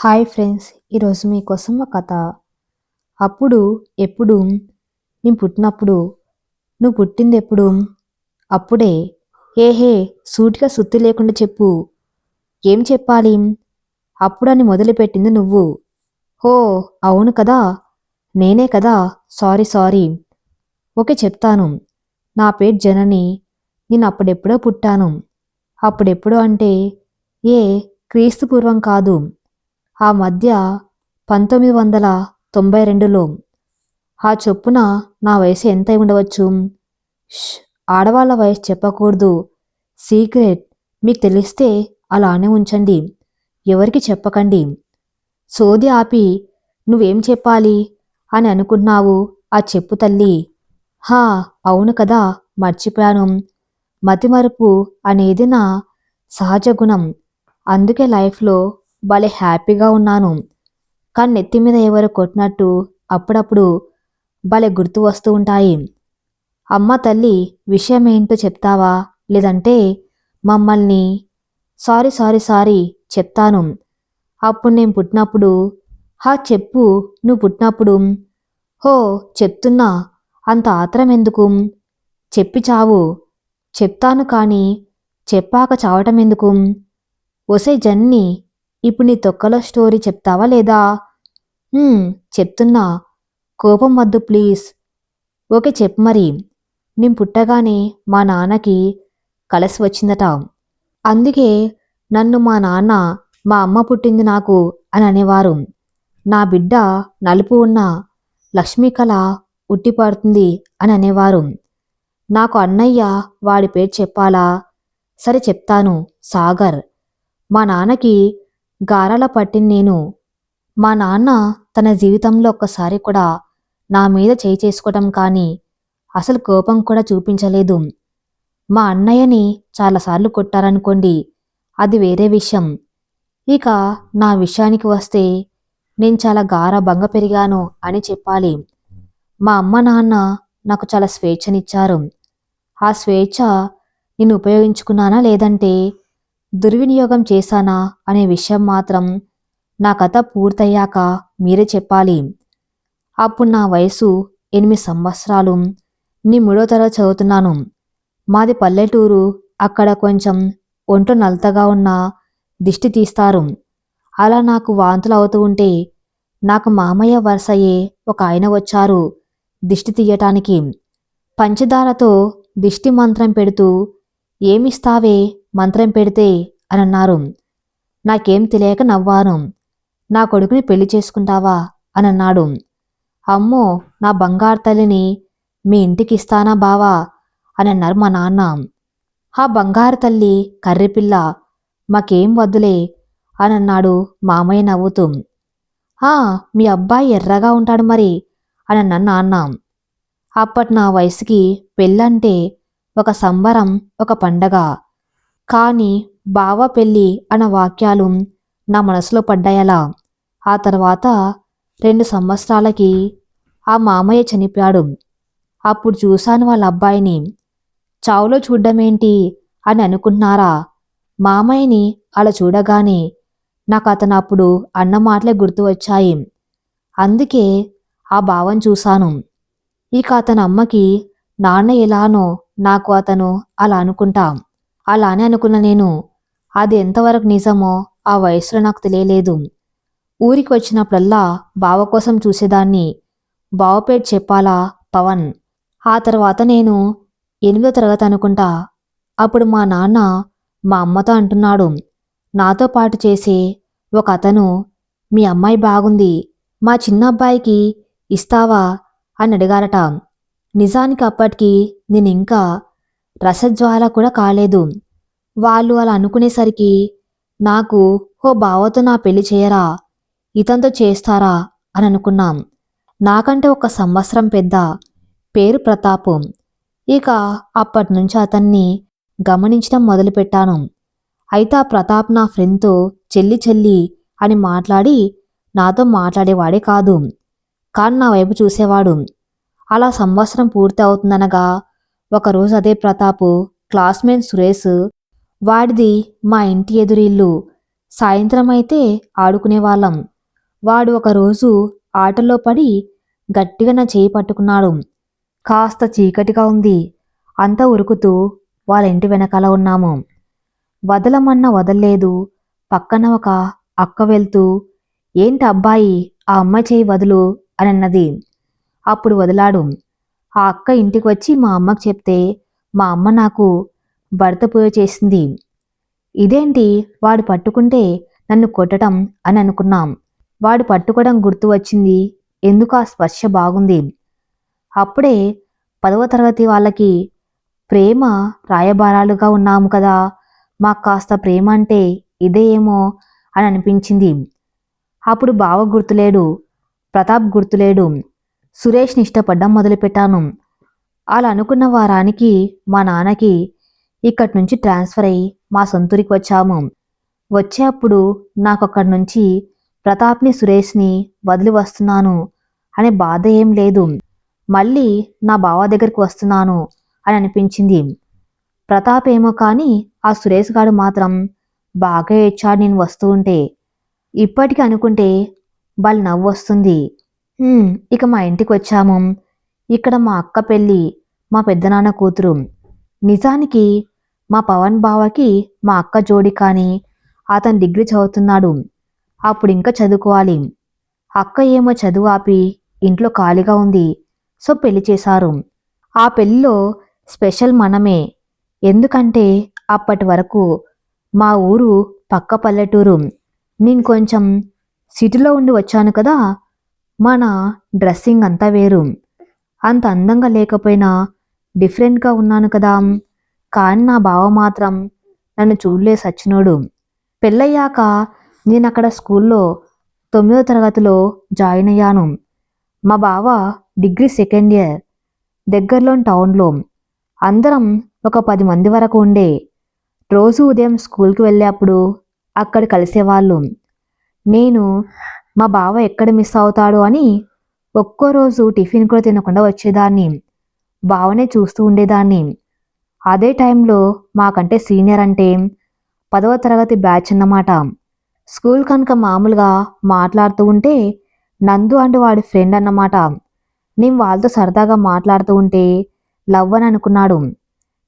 Hi friends ఈరోజు మీకోసం ఒక కథ. అప్పుడు ఎప్పుడు? నేను పుట్టినప్పుడు. నువ్వు పుట్టింది ఎప్పుడు? అప్పుడే. హే హే సూటిగా సుత్తి లేకుండా చెప్పు. ఏం చెప్పాలి? అప్పుడు అని మొదలుపెట్టింది నువ్వు. హో అవును కదా. నేనే కదా. Sorry sorry. ఓకే చెప్తాను. నా పేరు జనని. నేను అప్పుడెప్పుడో పుట్టాను. అప్పుడెప్పుడో అంటే? ఏ క్రీస్తుపూర్వం కాదు. ఆ మధ్య పంతొమ్మిది వందల తొంభై రెండులో ఆ చొప్పున నా వయసు ఎంత అయి ఉండవచ్చు? ష్, ఆడవాళ్ళ వయసు చెప్పకూడదు. సీక్రెట్ మీకు తెలిస్తే అలానే ఉంచండి. ఎవరికి చెప్పకండి. సోది ఆపి నువ్వేం చెప్పాలి? అని అనుకున్నావు ఆ చెప్పు తల్లి. హా అవును కదా మర్చిపోయాను. మతిమరుపు అనేది నా సహజ గుణం. అందుకే లైఫ్లో భలే హ్యాపీగా ఉన్నాను. కానీ నెత్తి మీద ఎవరు కొట్టినట్టు అప్పుడప్పుడు భలే గుర్తు వస్తూ ఉంటాయి. అమ్మ తల్లి విషయం ఏంటో చెప్తావా? లేదంటే మమ్మల్ని సారీ సారీ సారీ చెప్తాను. అప్పుడు నేను పుట్టినప్పుడు హా చెప్పు నువ్వు పుట్టినప్పుడు హో చెప్తున్నా అంత ఆత్రం ఎందుకు? చెప్పి చావు. చెప్తాను కానీ చెప్పాక చావటం ఎందుకు? ఒసే జన్ని ఇప్పుడు నీ తొక్కల స్టోరీ చెప్తావా లేదా? చెప్తున్నా. కోపం వద్దు ప్లీజ్. ఓకే చెప్పు మరి. నేను పుట్టగానే మా నాన్నకి కలసి వచ్చిందట. అందుకే నన్ను మా నాన్న మా అమ్మ పుట్టింది నాకు అని అనేవారు. నా బిడ్డ నలుపు ఉన్న లక్ష్మీకళ ఉట్టిపడుతుంది అని అనేవారు. నాకు అన్నయ్య వాడి పేరు చెప్పాలా? సరే చెప్తాను సాగర్. మా నాన్నకి గారాల పట్టిన నేను మా నాన్న తన జీవితంలో ఒక్కసారి కూడా నా మీద చేయి చేసుకోవటం కానీ అసలు కోపం కూడా చూపించలేదు. మా అన్నయ్యని చాలాసార్లు కొట్టారనుకోండి అది వేరే విషయం. ఇక నా విషయానికి వస్తే నేను చాలా గారభంగ పెరిగాను అని చెప్పాలి. మా అమ్మ నాన్న నాకు చాలా స్వేచ్ఛనిచ్చారు. ఆ స్వేచ్ఛ నేను ఉపయోగించుకున్నానా లేదంటే దుర్వినియోగం చేశానా అనే విషయం మాత్రం నా కథ పూర్తయ్యాక మీరే చెప్పాలి. అప్పుడు నా వయసు ఎనిమిది సంవత్సరాలు. నీ మూడో తరగతి చదువుతున్నాను. మాది పల్లెటూరు. అక్కడ కొంచెం ఒంట్లో నలతగా ఉన్న దిష్టి తీస్తారు. అలా నాకు వాంతులు అవుతూ ఉంటే నాకు మామయ్య వరుసయ్యే ఒక ఆయన వచ్చారు దిష్టి తీయటానికి. పంచదారతో దిష్టి మంత్రం పెడుతూ ఏమిస్తావే మంత్రం పెడితే అని అన్నారు నాకేం తెలియక నవ్వాను. నా కొడుకుని పెళ్ళి చేసుకుంటావా? అని అన్నాడు అమ్మో నా బంగారు తల్లిని మీ ఇంటికి ఇస్తానా బావా? అని అన్నారు మా నాన్న. ఆ బంగారు తల్లి కర్రెపిల్ల మాకేం వద్దులే? అని అన్నాడు మామయ్య నవ్వుతూ. ఆ మీ అబ్బాయి ఎర్రగా ఉంటాడు మరి? అని అన్న నాన్న. అప్పటి నా వయసుకి పెళ్ళంటే ఒక సంబరం ఒక పండగ. కానీ బావ పెళ్ళి అన్న వాక్యాలు నా మనసులో పడ్డాయలా. ఆ తర్వాత రెండు సంవత్సరాలకి ఆ మామయ్య చనిపోయాడు. అప్పుడు చూశాను వాళ్ళ అబ్బాయిని. చావులో చూడ్డమేంటి అని అనుకుంటున్నారా? మామయ్యని అలా చూడగానే నాకు అతను అప్పుడు అన్న మాటలే గుర్తు వచ్చాయి. అందుకే ఆ భావం చూశాను. ఇక అతని అమ్మకి నాన్న ఎలానో నాకు అతను అలా అనుకుంటాం. అలానే అనుకున్న నేను అది ఎంతవరకు నిజమో ఆ వయసులో నాకు తెలియలేదు. ఊరికి వచ్చినప్పుడల్లా బావ కోసం చూసేదాన్ని. బావపేట చెప్పాలా పవన్. ఆ తర్వాత నేను ఎనిమిదో తరగతి అనుకుంటా. అప్పుడు మా నాన్న మా అమ్మతో అంటున్నాడు. నాతో పాటు చేసే ఒక అతను మీ అమ్మాయి బాగుంది. మా చిన్న అబ్బాయికి ఇస్తావా? అని అడిగారట. నిజానికి అప్పటికి నేను ఇంకా రసజ్వాల కూడా కాలేదు. వాళ్ళు అలా అనుకునేసరికి నాకు ఓ బావతో నా పెళ్ళి చేయరా? ఇతంతో చేస్తారా? అని అనుకున్నాం. నాకంటే ఒక సంవత్సరం పెద్ద పేరు ప్రతాపు. ఇక అప్పటి నుంచి అతన్ని గమనించడం మొదలుపెట్టాను. అయితే ఆ ప్రతాప్ నా ఫ్రెండ్తో చెల్లి చెల్లి అని మాట్లాడి నాతో మాట్లాడేవాడే కాదు. కానీ నా వైపు చూసేవాడు. అలా సంవత్సరం పూర్తి అవుతుందనగా ఒకరోజు అదే ప్రతాపు క్లాస్మేట్ సురేష్ వాడిది మా ఇంటి ఎదురిల్లు. సాయంత్రం అయితే ఆడుకునేవాళ్ళం. వాడు ఒకరోజు ఆటలో పడి గట్టిగా నా చేయి పట్టుకున్నాడు. కాస్త చీకటిగా ఉంది. అంతా ఉరుకుతూ వాళ్ళ ఇంటి వెనకాల ఉన్నాము. వదలమన్న వదల్లేదు. పక్కన ఒక అక్క వెళ్తూ ఏంటి అబ్బాయి ఆ అమ్మాయి చేయి వదులు అని అన్నది. అప్పుడు వదిలాడు. ఆ అక్క ఇంటికి వచ్చి మా అమ్మకు చెప్తే మా అమ్మ నాకు భర్త పూజ చేసింది. ఇదేంటి? వాడు పట్టుకుంటే నన్ను కొట్టడం అని అనుకున్నాం. వాడు పట్టుకోవడం గుర్తు వచ్చింది. ఎందుకు ఆ స్పర్శ బాగుంది? అప్పుడే పదవ తరగతి వాళ్ళకి ప్రేమ రాయబారాలుగా ఉన్నాము కదా. మాకు కాస్త ప్రేమ అంటే ఇదే ఏమో అని అనిపించింది. అప్పుడు బావ గుర్తులేడు ప్రతాప్ గుర్తులేడు. సురేష్ని ఇష్టపడ్డం మొదలుపెట్టాను. అలా అనుకున్న వారానికి మా నాన్నకి ఇక్కడి నుంచి ట్రాన్స్ఫర్ అయ్యి మా సొంతూరికి వచ్చాము. వచ్చేప్పుడు నాకు అక్కడి నుంచి ప్రతాప్ని సురేష్ని వదిలి వస్తున్నాను అనే బాధ ఏం లేదు. మళ్ళీ నా బావ దగ్గరికి వస్తున్నాను అని అనిపించింది. ప్రతాప్ ఏమో కానీ ఆ సురేష్ గాడు మాత్రం బాగా ఏడ్చాడు నేను వస్తూ ఉంటే. ఇప్పటికీ అనుకుంటే వాళ్ళు నవ్వు వస్తుంది. ఇక మా ఇంటికి వచ్చాము ఇక్కడ మా అక్క పెళ్ళి మా పెద్దనాన్న కూతురు. నిజానికి మా పవన్ బావకి మా అక్క జోడి కానీ అతను డిగ్రీ చదువుతున్నాడు. అప్పుడు ఇంకా చదువుకోవాలి. అక్క ఏమో చదువు ఆపి ఇంట్లో ఖాళీగా ఉంది. సో పెళ్ళి చేశారు. ఆ పెళ్ళిలో స్పెషల్ మనమే. ఎందుకంటే అప్పటి వరకు మా ఊరు పక్క పల్లెటూరు. నేను కొంచెం సిటీలో ఉండి వచ్చాను కదా. మన డ్రెస్సింగ్ అంతా వేరు. అంత అందంగా లేకపోయినా డిఫరెంట్గా ఉన్నాను కదా. కానీ నా బావ మాత్రం నన్ను చూడలే సచ్చినోడు. పెళ్ళయ్యాక నేను అక్కడ స్కూల్లో తొమ్మిదో తరగతిలో జాయిన్ అయ్యాను. మా బావ డిగ్రీ సెకండ్ ఇయర్ దగ్గరలోని టౌన్లో. అందరం ఒక పది మంది వరకు ఉండే. రోజు ఉదయం స్కూల్కి వెళ్ళేప్పుడు అక్కడ కలిసేవాళ్ళు. నేను మా బావ ఎక్కడ మిస్ అవుతాడు అని ఒక్కో రోజు టిఫిన్ కూడా తినకుండా వచ్చేదాన్ని. బావనే చూస్తూ ఉండేదాన్ని. అదే టైంలో మాకంటే సీనియర్ అంటే పదవ తరగతి బ్యాచ్ అన్నమాట. స్కూల్ కనుక మామూలుగా మాట్లాడుతూ ఉంటే నందు అంటూ వాడి ఫ్రెండ్ అన్నమాట. నేను వాళ్ళతో సరదాగా మాట్లాడుతూ ఉంటే లవ్ అని అనుకున్నాడు.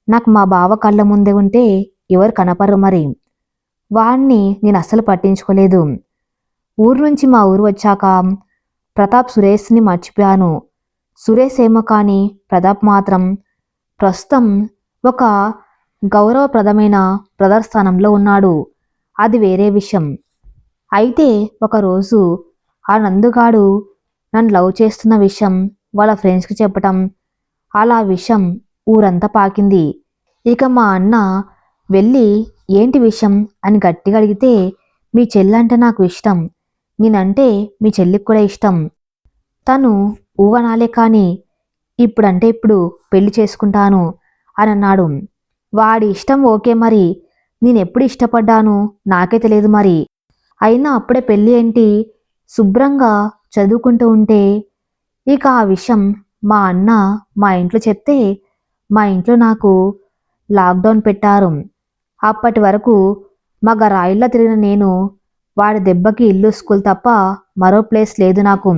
నాకు మా బావ కళ్ళ ముందే ఉంటే ఎవరు కనపడరు మరి. వాణ్ణి నేను అస్సలు పట్టించుకోలేదు. ఊరు నుంచి మా ఊరు వచ్చాక ప్రతాప్ సురేష్ని మర్చిపోయాను. సురేష్ ఏమో కానీ ప్రతాప్ మాత్రం ప్రస్తుతం ఒక గౌరవప్రదమైన ప్రదర్శనంలో ఉన్నాడు. అది వేరే విషయం. అయితే ఒకరోజు ఆ నందుగాడు నన్ను లవ్ చేస్తున్న విషయం వాళ్ళ ఫ్రెండ్స్కి చెప్పటం అలా విషయం ఊరంతా పాకింది. ఇక మా అన్న వెళ్ళి ఏంటి విషయం? అని గట్టిగా అడిగితే మీ చెల్లంటే నాకు ఇష్టం. నేనంటే మీ చెల్లికి కూడా ఇష్టం. తను ఊగనాలే కానీ ఇప్పుడంటే ఇప్పుడు పెళ్ళి చేసుకుంటాను అని అన్నాడు వాడి ఇష్టం ఓకే మరి. నేను ఎప్పుడు ఇష్టపడ్డాను నాకే తెలియదు మరి. అయినా అప్పుడే పెళ్ళి ఏంటి? శుభ్రంగా చదువుకుంటూ ఉంటే ఇక ఆ విషయం మా అన్న మా ఇంట్లో చెప్తే మా ఇంట్లో నాకు లాక్డౌన్ పెట్టారు. అప్పటి వరకు మగ రాయిల్లో తిరిగిన నేను వాడి దెబ్బకి ఇల్లు స్కూల్ తప్ప మరో ప్లేస్ లేదు నాకు.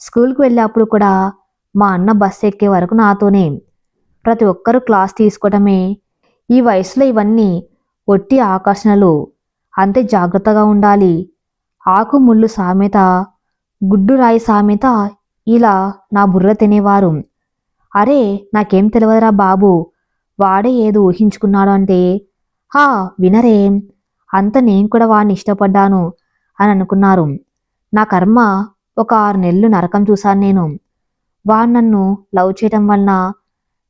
స్కూల్కి వెళ్ళేప్పుడు కూడా మా అన్న బస్సు ఎక్కే వరకు నాతోనే. ప్రతి ఒక్కరూ క్లాస్ తీసుకోవటమే. ఈ వయసులో ఇవన్నీ ఒట్టి ఆకర్షణలు. అంతే జాగ్రత్తగా ఉండాలి. ఆకు ముళ్ళు సామెత గుడ్డు రాయి సామెత ఇలా నా బుర్ర తినేవారు. అరే నాకేం తెలియదురా బాబు? వాడే ఏదో ఊహించుకున్నాడు అంటే హా వినరేం. అంత నేను కూడా వాడిని ఇష్టపడ్డాను అని అనుకున్నారు. నా కర్మ ఒక ఆరు నెలలు నరకం చూశాను నేను. వాడు నన్ను లవ్ చేయటం వలన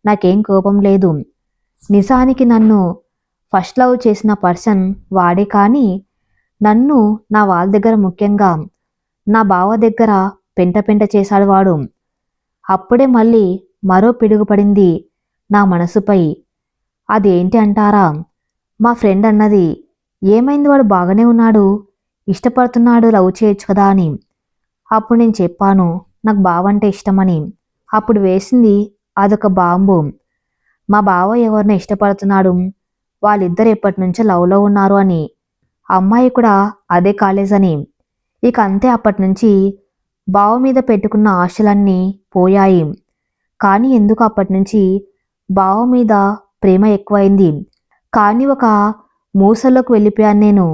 నాకేం కోపం లేదు. నిజానికి నన్ను ఫస్ట్ లవ్ చేసిన పర్సన్ వాడే కానీ నన్ను నా వాళ్ళ దగ్గర ముఖ్యంగా నా బావ దగ్గర పెంట పెంట చేశాడు వాడు. అప్పుడే మళ్ళీ మరో పిడుగు పడింది నా మనసుపై. అదేంటి అంటారా? మా ఫ్రెండ్ అన్నది ఏమైంది వాడు బాగానే ఉన్నాడు? ఇష్టపడుతున్నాడు లవ్ చేయొచ్చు కదా అని. అప్పుడు నేను చెప్పాను నాకు బావ అంటే ఇష్టమని. అప్పుడు వేసింది అదొక బాంబు. మా బావ ఎవరిని ఇష్టపడుతున్నాడు? వాళ్ళిద్దరు ఎప్పటి నుంచో లవ్లో ఉన్నారు అని. అమ్మాయి కూడా అదే కాలేజ్ అని. ఇక అంతే అప్పటి నుంచి బావ మీద పెట్టుకున్న ఆశలన్నీ పోయాయి. కానీ ఎందుకు అప్పటి నుంచి బావ మీద ప్రేమ ఎక్కువైంది? కానీ ఒక మూసల్లోకి వెళ్ళిపోయాను నేను.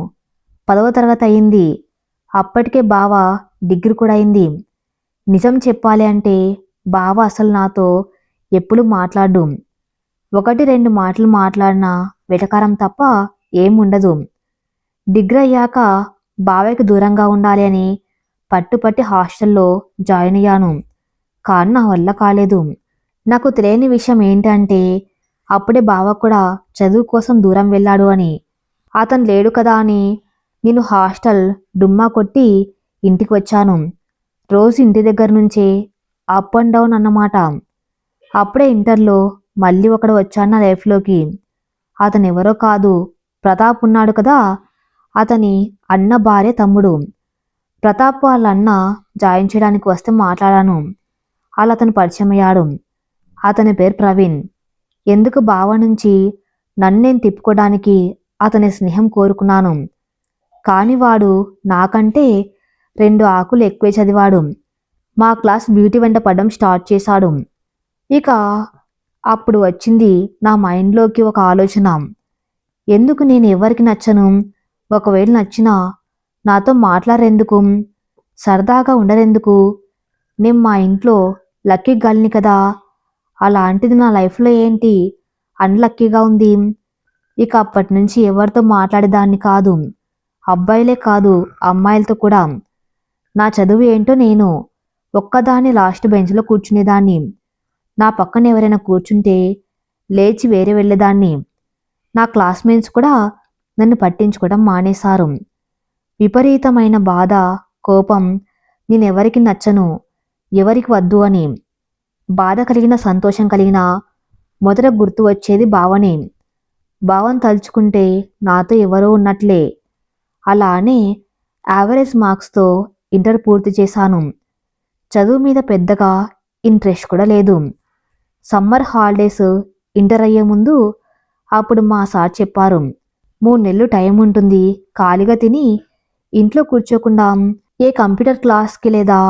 పదవ తరగతి అయింది. అప్పటికే బావ డిగ్రీ కూడా అయింది. నిజం చెప్పాలి అంటే బావ అసలు నాతో ఎప్పుడు మాట్లాడు ఒకటి రెండు మాటలు మాట్లాడినా వెటకారం తప్ప ఏముండదు డిగ్రీ అయ్యాక బావకి దూరంగా ఉండాలి అని పట్టుపట్టి హాస్టల్లో జాయిన్ అయ్యాను. కానీ నా వల్ల కాలేదు. నాకు తెలియని విషయం ఏంటంటే అప్పుడే బావ కూడా చదువు కోసం దూరం వెళ్ళాడు అని. అతను లేడు కదా అని నేను హాస్టల్ డుమ్మా కొట్టి ఇంటికి వచ్చాను. రోజు ఇంటి దగ్గర నుంచే అప్ అండ్ డౌన్ అన్నమాట. అప్పుడే ఇంటర్లో మళ్ళీ ఒకడు వచ్చాడు నా లైఫ్లోకి అతను ఎవరో కాదు ప్రతాప్ ఉన్నాడు కదా. అతని అన్న భార్య తమ్ముడు. ప్రతాప్ వాళ్ళ అన్న జాయిన్ చేయడానికి వస్తే మాట్లాడాను. అలా అతను పరిచయం అయ్యాడు. అతని పేరు ప్రవీణ్. ఎందుకు బావ నుంచి నన్ను నేను తిప్పుకోవడానికి అతని స్నేహం కోరుకున్నాను? కాని వాడు నాకంటే రెండు ఆకులు ఎక్కువే చదివాడు. మా క్లాస్ బ్యూటీ వెంట పడడం స్టార్ట్ చేశాడు. ఇక అప్పుడు వచ్చింది నా మైండ్లోకి ఒక ఆలోచన. ఎందుకు నేను ఎవరికి నచ్చను? ఒకవేళ నచ్చినా నాతో మాట్లాడేందుకు? సరదాగా ఉండరెందుకు నేను మా ఇంట్లో లక్కీ గల్ని కదా? అలాంటిది నా లైఫ్లో ఏంటి? అన్లక్కీగా ఉంది. ఇక అప్పటి నుంచి ఎవరితో మాట్లాడేదాన్ని కాదు. అబ్బాయిలే కాదు అమ్మాయిలతో కూడా. నా చదువు ఏంటో నేను ఒక్కదాన్ని లాస్ట్ బెంచ్లో కూర్చునేదాన్ని. నా పక్కన ఎవరైనా కూర్చుంటే లేచి వేరే వెళ్ళేదాన్ని. నా క్లాస్మేట్స్ కూడా నన్ను పట్టించుకోవడం మానేశారు. విపరీతమైన బాధ కోపం. నేనెవరికి నచ్చను. ఎవరికి వద్దు అని. బాధ కలిగిన సంతోషం కలిగిన మొదట గుర్తు వచ్చేది భావనే. భావం తలుచుకుంటే నాతో ఎవరో ఉన్నట్లే. అలానే యావరేజ్ మార్క్స్తో ఇంటర్ పూర్తి చేశాను. చదువు మీద పెద్దగా ఇంట్రెస్ట్ కూడా లేదు. సమ్మర్ హాలిడేస్ ఇంటర్ అయ్యే ముందు అప్పుడు మా సార్ చెప్పారు మూడు నెలలు టైం ఉంటుంది ఖాళీగా తిని ఇంట్లో కూర్చోకుండా ఏ కంప్యూటర్ క్లాస్కి లేదా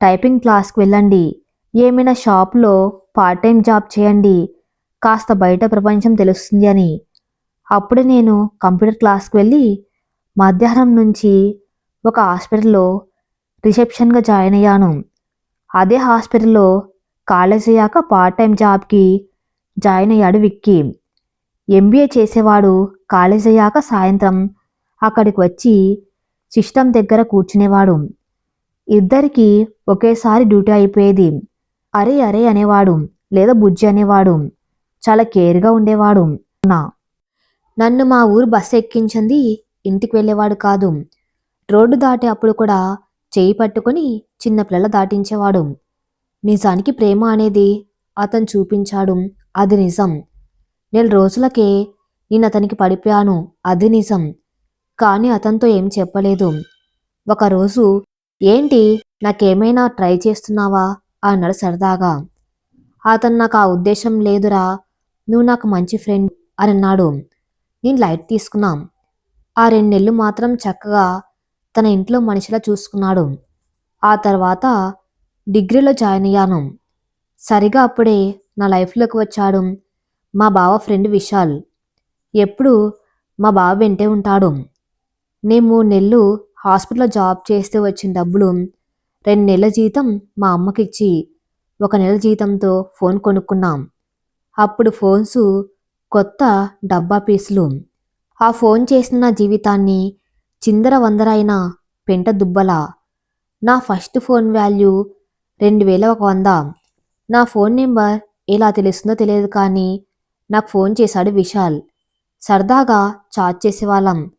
టైపింగ్ క్లాస్కి వెళ్ళండి. ఏమైనా షాప్లో పార్ట్ టైం జాబ్ చేయండి. కాస్త బయట ప్రపంచం తెలుస్తుంది అని. అప్పుడే నేను కంప్యూటర్ క్లాస్కి వెళ్ళి మధ్యాహ్నం నుంచి ఒక హాస్పిటల్లో రిసెప్షన్గా జాయిన్ అయ్యాను. అదే హాస్పిటల్లో కాలేజ్ అయ్యాక పార్ట్ టైం జాబ్కి జాయిన్ అయ్యాడు విక్కీ. ఎంబీఏ చేసేవాడు కాలేజ్ అయ్యాక సాయంత్రం అక్కడికి వచ్చి సిస్టమ్ దగ్గర కూర్చునేవాడు. ఇద్దరికి ఒకేసారి డ్యూటీ అయిపోయేది. అరే అరే అనేవాడు లేదా బుజ్జి అనేవాడు చాలా కేర్గా ఉండేవాడు. నా. నన్ను మా ఊరు బస్సు ఎక్కించింది ఇంటికి వెళ్ళేవాడు కాదు. రోడ్డు దాటే అప్పుడు కూడా చేయి పట్టుకొని చిన్నపిల్లల దాటించేవాడు. నిజానికి ప్రేమ అనేది అతను చూపించాడు. అది నిజం. నెల రోజులకే నేను అతనికి పడిపోయాను. అది నిజం. కానీ అతనితో ఏం చెప్పలేదు. ఒకరోజు ఏంటి నాకేమైనా ట్రై చేస్తున్నావా? అన్నాడు సరదాగా. అతను నాకు ఆ ఉద్దేశం లేదురా నువ్వు నాకు మంచి ఫ్రెండ్ అని అన్నాడు. నేను లైట్ తీసుకున్నాం. ఆ రెండు నెలలు మాత్రం చక్కగా తన ఇంట్లో మనిషిలా చూసుకున్నాడు. ఆ తర్వాత డిగ్రీలో జాయిన్ అయ్యాను. సరిగా అప్పుడే నా లైఫ్లోకి వచ్చాడు మా బావ ఫ్రెండ్ విశాల్. ఎప్పుడు మా బావ వెంటే ఉంటాడు. నేను మూడు నెలలు హాస్పిటల్లో జాబ్ చేస్తే వచ్చిన డబ్బులు రెండు నెలల జీతం మా అమ్మకిచ్చి ఒక నెల జీతంతో ఫోన్ కొనుక్కున్నాం. అప్పుడు ఫోన్స్ కొత్త డబ్బా పీసులు. ఆ ఫోన్ చేసిన నా జీవితాన్ని చిందర వందరైన పెంట దుబ్బలా. నా ఫస్ట్ ఫోన్ వాల్యూ రెండు వేల ఒక వంద. నా ఫోన్ నెంబర్ ఎలా తెలుస్తుందో తెలియదు కానీ నాకు ఫోన్ చేశాడు విశాల్. సరదాగా చాట్ చేసేవాళ్ళం.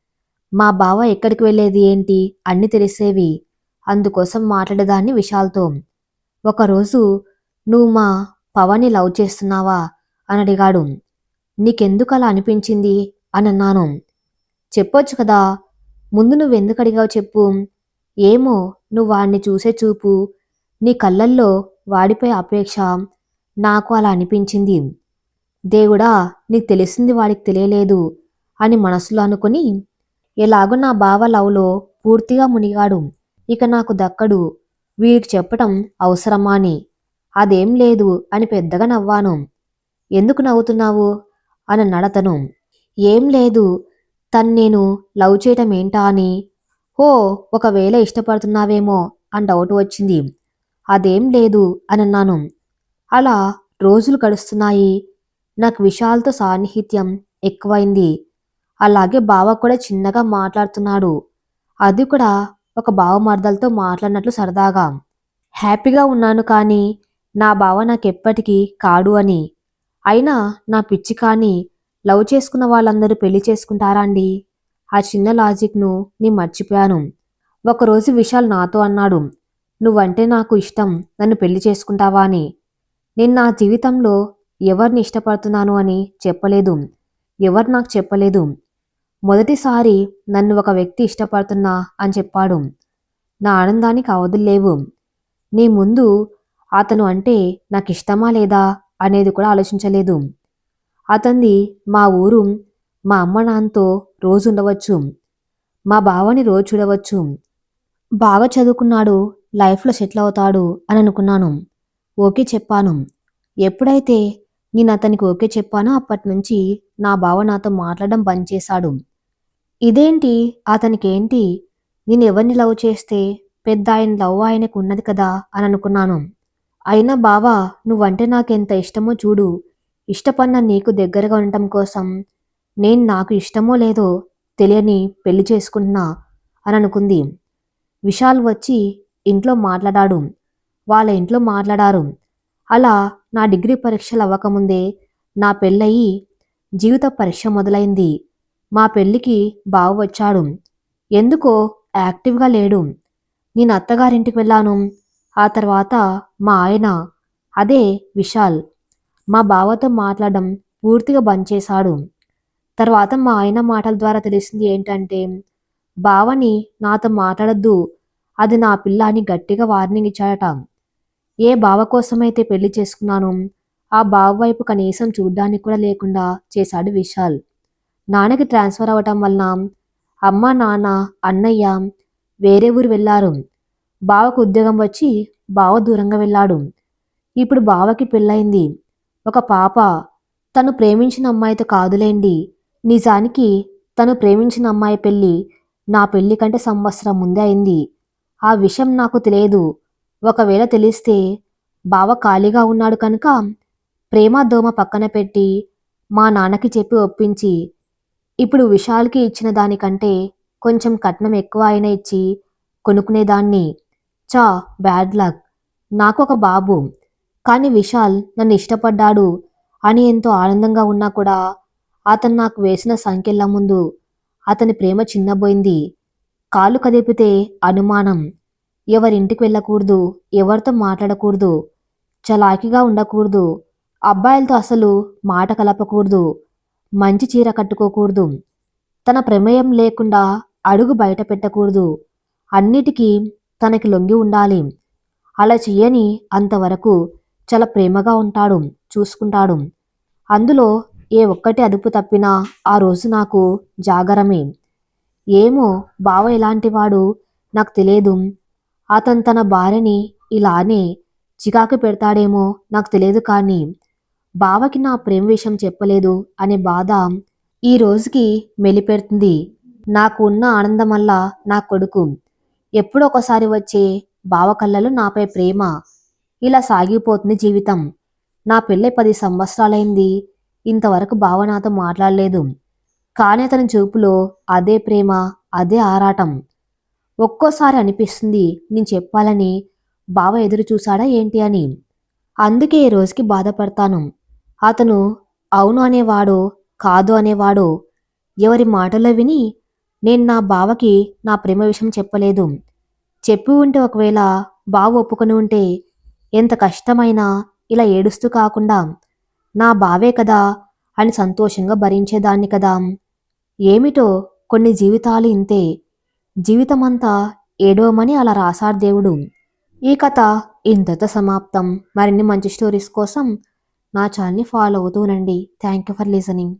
మా బావ ఎక్కడికి వెళ్ళేది ఏంటి అన్నీ తెలిసేవి. అందుకోసం మాట్లాడేదాన్ని విశాల్తో. ఒకరోజు నువ్వు మా పవన్ని లవ్ చేస్తున్నావా? అని అడిగాడు. నీకెందుకు అలా అనిపించింది? అని అన్నాను. చెప్పొచ్చు కదా. ముందు నువ్వెందుకు అడిగావు చెప్పు. ఏమో నువ్వు వాడిని చూసే చూపు. నీ కళ్ళల్లో వాడిపై అపేక్ష. నాకు అలా అనిపించింది. దేవుడా నీకు తెలిసింది వాడికి తెలియలేదు అని మనసులో అనుకుని ఎలాగో నా బావ లవ్లో పూర్తిగా మునిగాడు. ఇక నాకు దక్కడు. వీడికి చెప్పటం అవసరమా అని అదేం లేదు అని పెద్దగా నవ్వాను. ఎందుకు నవ్వుతున్నావు? అని నడతను. ఏం లేదు. తను నేను లవ్ చేయటం ఏంటా అని ఓ ఒకవేళ ఇష్టపడుతున్నావేమో అని డౌట్ వచ్చింది. అదేం లేదు అని అన్నాను. అలా రోజులు గడుస్తున్నాయి. నాకు విశాల్తో సాన్నిహిత్యం ఎక్కువైంది. అలాగే బావ కూడా చిన్నగా మాట్లాడుతున్నాడు. అది కూడా ఒక బావ మర్దలతో మాట్లాడినట్లు సరదాగా. హ్యాపీగా ఉన్నాను కానీ నా బావ నాకెప్పటికీ కాడు అని. అయినా నా పిచ్చి కానీ లవ్ చేసుకున్న వాళ్ళందరూ పెళ్ళి చేసుకుంటారా అండి? ఆ చిన్న లాజిక్ను నేను మర్చిపోయాను. ఒకరోజు విశాల్ నాతో అన్నాడు నువ్వంటే నాకు ఇష్టం నన్ను పెళ్ళి చేసుకుంటావా అని. నేను నా జీవితంలో ఎవరిని ఇష్టపడుతున్నాను అని చెప్పలేదు. ఎవరు నాకు చెప్పలేదు. మొదటిసారి నన్ను ఒక వ్యక్తి ఇష్టపడుతున్నా అని చెప్పాడు. నా ఆనందానికి అవధులు లేవు. నీ ముందు అతను అంటే నాకు ఇష్టమా లేదా అనేది కూడా ఆలోచించలేదు. అతనిది మా ఊరు మా అమ్మ నాన్నతో రోజు ఉండవచ్చు. మా బావని రోజు చూడవచ్చు. బాగా చదువుకున్నాడు లైఫ్లో సెటిల్ అవుతాడు అని అనుకున్నాను. ఓకే చెప్పాను. ఎప్పుడైతే నేను అతనికి ఓకే చెప్పానో అప్పటి నుంచి నా బావ నాతో మాట్లాడడం బంద్ చేశాడు. ఇదేంటి? అతనికేంటి? నేను ఎవరిని లవ్ చేస్తే పెద్ద ఆయన లవ్ ఆయనకు ఉన్నది కదా అని అనుకున్నాను అయినా బావా నువ్వంటే నాకెంత ఇష్టమో చూడు. ఇష్టపడిన నీకు దగ్గరగా ఉండటం కోసం నేను నాకు ఇష్టమో లేదో తెలియని పెళ్ళి చేసుకుంటున్నా అని అనుకుంది విశాల్ వచ్చి ఇంట్లో మాట్లాడాడు. వాళ్ళ ఇంట్లో మాట్లాడారు. అలా నా డిగ్రీ పరీక్షలు అవ్వకముందే నా పెళ్ళయి జీవిత పరీక్ష మొదలైంది. మా పెళ్ళికి బావ వచ్చాడు. ఎందుకో యాక్టివ్గా లేడు. నేను అత్తగారింటికి వెళ్ళాను. ఆ తర్వాత మా ఆయన అదే విశాల్ మా బావతో మాట్లాడడం పూర్తిగా బంద్ చేశాడు. తర్వాత మా ఆయన మాటల ద్వారా తెలిసింది ఏంటంటే బావని నాతో మాట్లాడద్దు. అది నా పిల్ల అని గట్టిగా వార్నింగ్ ఇచ్చాడట. ఏ బావ కోసమైతే పెళ్ళి చేసుకున్నాను ఆ బావ వైపు కనీసం చూడ్డానికి కూడా లేకుండా చేశాడు విశాల్. నాన్నకి ట్రాన్స్ఫర్ అవ్వటం వలన అమ్మ నాన్న అన్నయ్య వేరే ఊరు వెళ్ళారు బావకు ఉద్యోగం వచ్చి బావ దూరంగా వెళ్ళాడు ఇప్పుడు బావకి పెళ్ళయింది. ఒక పాప. తను ప్రేమించిన అమ్మాయితో కాదులేండి. నిజానికి తను ప్రేమించిన అమ్మాయి పెళ్ళి నా పెళ్ళి కంటే సంవత్సరం ముందే అయింది. ఆ విషయం నాకు తెలియదు. ఒకవేళ తెలిస్తే బావ ఖాళీగా ఉన్నాడు కనుక ప్రేమ దోమ పక్కన పెట్టి మా నాన్నకి చెప్పి ఒప్పించి ఇప్పుడు విశాల్కి ఇచ్చిన దానికంటే కొంచెం కట్నం ఎక్కువ అయినా ఇచ్చి కొనుక్కునేదాన్ని చా బ్యాడ్ లక్. నాకు ఒక బాబు. కానీ విశాల్ నన్ను ఇష్టపడ్డాడు అని ఎంతో ఆనందంగా ఉన్నా కూడా అతను నాకు వేసిన సంఖ్యల ముందు అతని ప్రేమ చిన్నబోయింది. కాలు కదిపితే అనుమానం. ఎవరింటికి వెళ్ళకూడదు ఎవరితో మాట్లాడకూడదు చలాకిగా ఉండకూడదు అబ్బాయిలతో అసలు మాట కలపకూడదు మంచి చీర కట్టుకోకూడదు. తన ప్రమేయం లేకుండా అడుగు బయట పెట్టకూడదు. అన్నిటికీ తనకి లొంగి ఉండాలి. అలా చెయ్యని అంతవరకు చాలా ప్రేమగా ఉంటాడు చూసుకుంటాడు. అందులో ఏ ఒక్కటి అదుపు తప్పినా ఆ రోజు నాకు జాగరమే. ఏమో బావ ఎలాంటివాడు నాకు తెలియదు. అతను తన భార్యని ఇలానే చికాకు పెడతాడేమో నాకు తెలియదు కానీ బావకి నా ప్రేమ విషయం చెప్పలేదు అనే బాధ ఈ రోజుకి మెలిపెడుతుంది. నాకు ఉన్న ఆనందం వల్ల నా కొడుకు ఎప్పుడో ఒకసారి వచ్చే బావ కళ్ళలో నాపై ప్రేమ ఇలా సాగిపోతుంది జీవితం. నా పెళ్ళై పది సంవత్సరాలైంది. ఇంతవరకు బావ నాతో మాట్లాడలేదు. కానీ అతని చూపులో అదే ప్రేమ అదే ఆరాటం. ఒక్కోసారి అనిపిస్తుంది నేను చెప్పాలని బావ ఎదురు చూసాడా ఏంటి అని. అందుకే ఈ రోజుకి బాధపడతాను. అతను అవును అనేవాడు కాదు అనేవాడు ఎవరి మాటలో విని నేను నా బావకి నా ప్రేమ విషయం చెప్పలేదు. చెప్పి ఉంటే ఒకవేళ బావ ఒప్పుకొని ఉంటే ఎంత కష్టమైనా ఇలా ఏడుస్తూ కాకుండా నా బావే కదా అని సంతోషంగా భరించేదాన్ని కదా. ఏమిటో కొన్ని జీవితాలు ఇంతే. జీవితమంతా ఏడవమని అలా రాసాడు దేవుడు. ఈ కథ ఇంతతో సమాప్తం. మరిన్ని మంచి స్టోరీస్ కోసం నా ఛానల్ని ఫాలో అవుతూనండి థ్యాంక్ యూ ఫర్ లిసనింగ్.